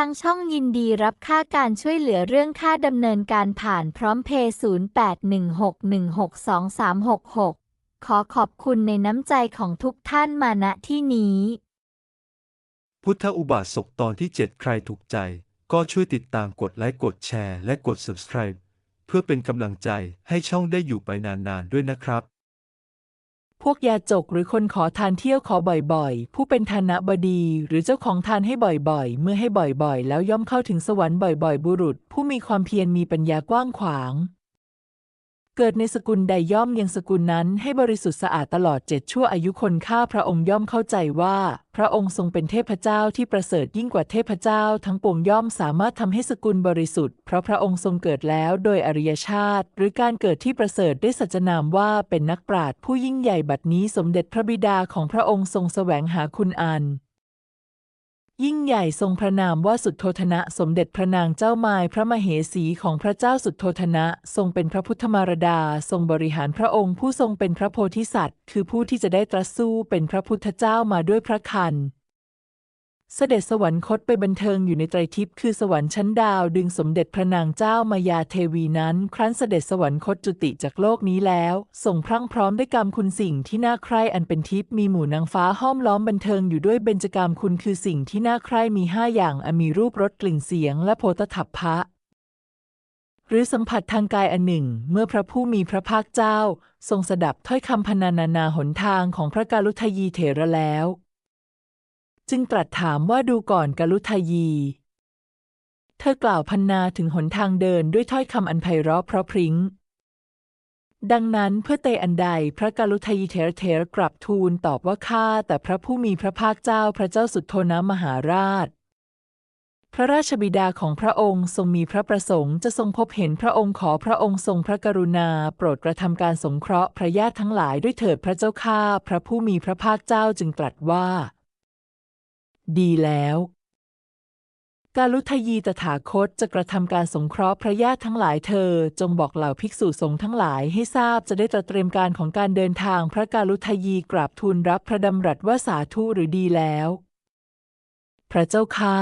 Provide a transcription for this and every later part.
ทางช่องยินดีรับค่าการช่วยเหลือเรื่องค่าดำเนินการผ่านพร้อมเพย์0816162366 ขอขอบคุณในน้ำใจของทุกท่านมาณที่นี้ พุทธอุบาสกตอนที่ 7 ใครถูกใจ ก็ช่วยติดตามกดไลค์กดแชร์และกด subscribe เพื่อเป็นกำลังใจให้ช่องได้อยู่ไปนานๆด้วยนะครับ วกยาจกหรือคนขอทานเที่ยวขอบ่อยๆ ผู้เป็นธนบดี หรือเจ้าของทานให้บ่อยๆ เมื่อให้บ่อยๆ แล้วย่อมเข้าถึงสวรรค์บ่อยๆ บุรุษ ผู้มีความเพียรมีปัญญากว้างขวาง เกิดในสกุลใดย่อมยังสกุลนั้นให้บริสุทธิ์สะอาดตลอดเจ็ดชั่วอายุคนข้าพระองค์ย่อมเข้าใจว่า พระองค์ทรงเป็นเทพเจ้าที่ประเสริฐยิ่งกว่าเทพเจ้า ทั้งปวงย่อมสามารถทำให้สกุลบริสุทธิ์ เพราะพระองค์ทรงเกิดแล้วโดยอริยชาติ หรือการเกิดที่ประเสริฐได้สัจนามว่าเป็นนักปราชญ์ผู้ยิ่งใหญ่บัดนี้สมเด็จพระบิดาของพระองค์ทรงแสวงหาคุณอัน ยิ่งใหญ่ทรงพระนามว่าสุดโทธนะสมเด็จพระนางเจ้ามายพระมเหสีของพระเจ้าสุดโทธนะ ทรงเป็นพระพุทธมารดา ทรงบริหารพระองค์ผู้ทรงเป็นพระโพธิสัตว์ คือผู้ที่จะได้ตรัสสู้เป็นพระพุทธเจ้ามาด้วยพระคัน เสด็จสวรรคตไปบันเทิงอยู่ในไตรทิพย์คือสวรรค์ชั้นดาวดึงสมเด็จพระนางเจ้ามายาเทวีนั้น ครั้นเสด็จสวรรคตจุติจากโลกนี้แล้วทรงพรั่งพร้อมด้วยกรรมคุณสิ่งที่น่าใคร่อันเป็นทิพย์มีหมู่นางฟ้าห้อมล้อมบันเทิงอยู่ด้วยเบญจกรรมคุณคือสิ่งที่น่าใคร่มีห้าอย่างอมีรูปรสกลิ่นเสียง และโพธถัพพะหรือสัมผัสทางกายอันหนึ่ง เมื่อพระผู้มีพระภาคเจ้า ทรงสดับถ้อยคำพรรณนานาหนทางของพระกาลุทยีเถระแล้ว จึงตรัสถามว่าดูก่อนกลุทยี เธอกล่าวพรรณนาถึงหนทางเดินด้วยถ้อยคำอันไพเราะเพราะพริ้ง ดังนั้นเพื่อเตอันใดพระกาลุทยีเถระเถระกลับทูลตอบว่าข้าแต่พระผู้มีพระภาคเจ้าพระเจ้าสุดโทนะมหาราช พระราชบิดาของพระองค์ทรงมีพระประสงค์จะทรงพบเห็นพระองค์ขอพระองค์ทรงพระกรุณา โปรดกระทำการสงเคราะห์พระญาติทั้งหลายด้วยเถิดพระเจ้าข้าพระผู้มีพระภาคเจ้าจึงตรัสว่า ดีแล้วกาลุทยีตถาคตจะกระทำการสงเคราะห์พระญาติทั้งหลายเธอ จงบอกเหล่าภิกษุสงฆ์ทั้งหลายให้ทราบจะได้ตรเตรียมการของการเดินทางพระกาลุทยีกราบทูลรับพระดำรัสว่าสาธุหรือดีแล้ว พระเจ้าข้า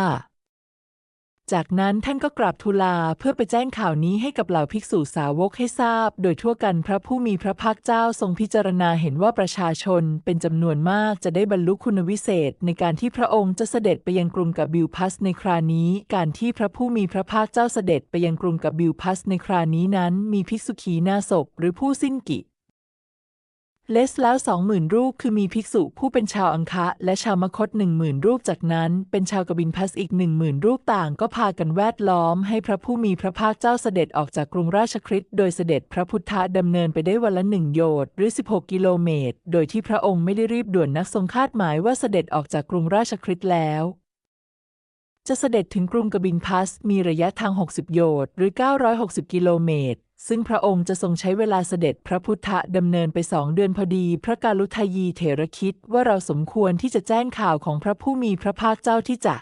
จากนั้นท่านก็กราบทูลาเพื่อไปแจ้งข่าวนี้ให้กับเหล่าภิกษุสาวกให้ทราบ โดยทั่วกันพระผู้มีพระภาคเจ้าทรงพิจารณาเห็นว่าประชาชนเป็นจำนวนมากจะได้บรรลุคุณวิเศษ ในการที่พระองค์จะเสด็จไปยังกรุงกับบิลพัสในครานี้ การที่พระผู้มีพระภาคเจ้าเสด็จไปยังกรุงกับบิลพัสในครานี้นั้น มีภิกษุขีนาศพหรือผู้สิ้นกิ เลสแล้วสองหมื่นรูป คือมีภิกษุผู้เป็นชาวอังคะ และชาวมคตหนึ่งหมื่นรูปจากนั้น เป็นชาวกบินพัสอีกหนึ่งหมื่นรูปต่างก็พากันแวดล้อม ให้พระผู้มีพระภาคเจ้าเสด็จออกจากกรุงราชคฤห์โดยเสด็จพระพุทธดำเนินไปได้วันละหนึ่งโยชน์หรือ 16 กิโลเมตร โดยที่พระองค์ไม่ได้รีบด่วนนักทรงคาดหมายว่าเสด็จออกจากกรุงราชคฤห์แล้วจะเสด็จถึงกรุงกบินพัสมีระยะทาง 60 โยชน์หรือ 960 กิโลเมตร ซึ่งพระองค์จะทรงใช้เวลาเสด็จพระพุทธดำเนินไปสองเดือนพอดี พระกาลุทยีเถระคิดว่าเราสมควรที่จะแจ้งข่าวของพระผู้มีพระภาคเจ้าที่จะ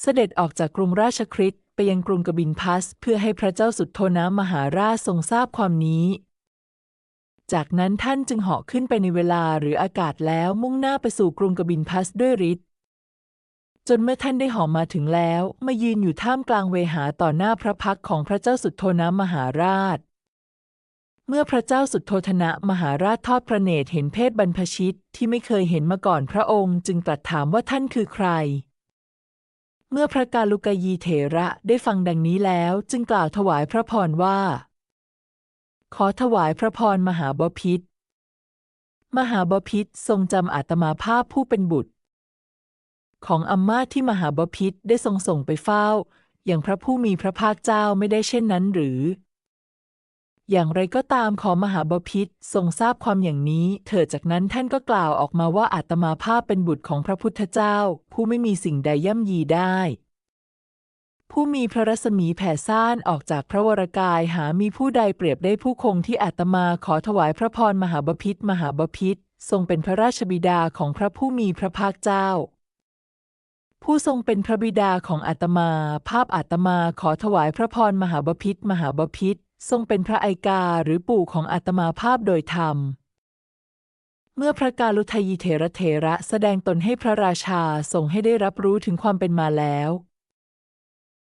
เสด็จออกจากกรุงราชคฤห์ไปยังกรุงกบินพัส เพื่อให้พระเจ้าสุดโทนะมหาราชทรงทราบความนี้ จากนั้นท่านจึงเหาะขึ้นไปในเวลาหรืออากาศแล้วมุ่งหน้าไปสู่กรุงกบินพัสด้วยฤทธิ์ จนเมื่อท่านได้หอมมาถึงแล้วมายืนอยู่ท่ามกลางเวหาต่อหน้าพระพักของพระเจ้าสุดโทนะมหาราช เมื่อพระเจ้าสุดโททนะมหาราชทอดพระเนตรเห็นเพศบรรพชิตที่ไม่เคยเห็นมาก่อนพระองค์จึงตรัสถามว่าท่านคือใคร เมื่อพระกาลุกยีเถระได้ฟังดังนี้แล้วจึงกล่าวถวายพระพรว่า ขอถวายพระพรมหาบพิตรมหาบพิตรทรงจำอาตมาภาพผู้เป็นบุตร ของอำมาที่มหาบพิตรได้ทรงส่งไปเฝ้า อย่างพระผู้มีพระภาคเจ้าไม่ได้เช่นนั้นหรือ อย่างไรก็ตามขอมหาบพิตรทรงทราบความอย่างนี้ เถิดจากนั้นท่านก็กล่าวออกมาว่าอาตมาภาพเป็นบุตรของพระพุทธเจ้า ผู้ไม่มีสิ่งใดย่ำยีได้ ผู้มีพระรัศมีแผ่ซ่านออกจากพระวรกายหามีผู้ใดเปรียบได้ผู้คงที่อาตมาขอถวายพระพรมหาบพิตรมหาบพิตรทรงเป็นพระราชบิดาของพระผู้มีพระภาคเจ้า ผู้ทรงเป็นพระบิดาของอาตมา ภาพอาตมาขอถวายพระพรมหาบพิษมหาบพิษทรงเป็นพระไอกาหรือปู่ของอาตมาภาพโดยธรรม เมื่อพระกาลุทยีเถระเถระแสดงตนให้พระราชาทรงให้ได้รับรู้ถึงความเป็นมาแล้ว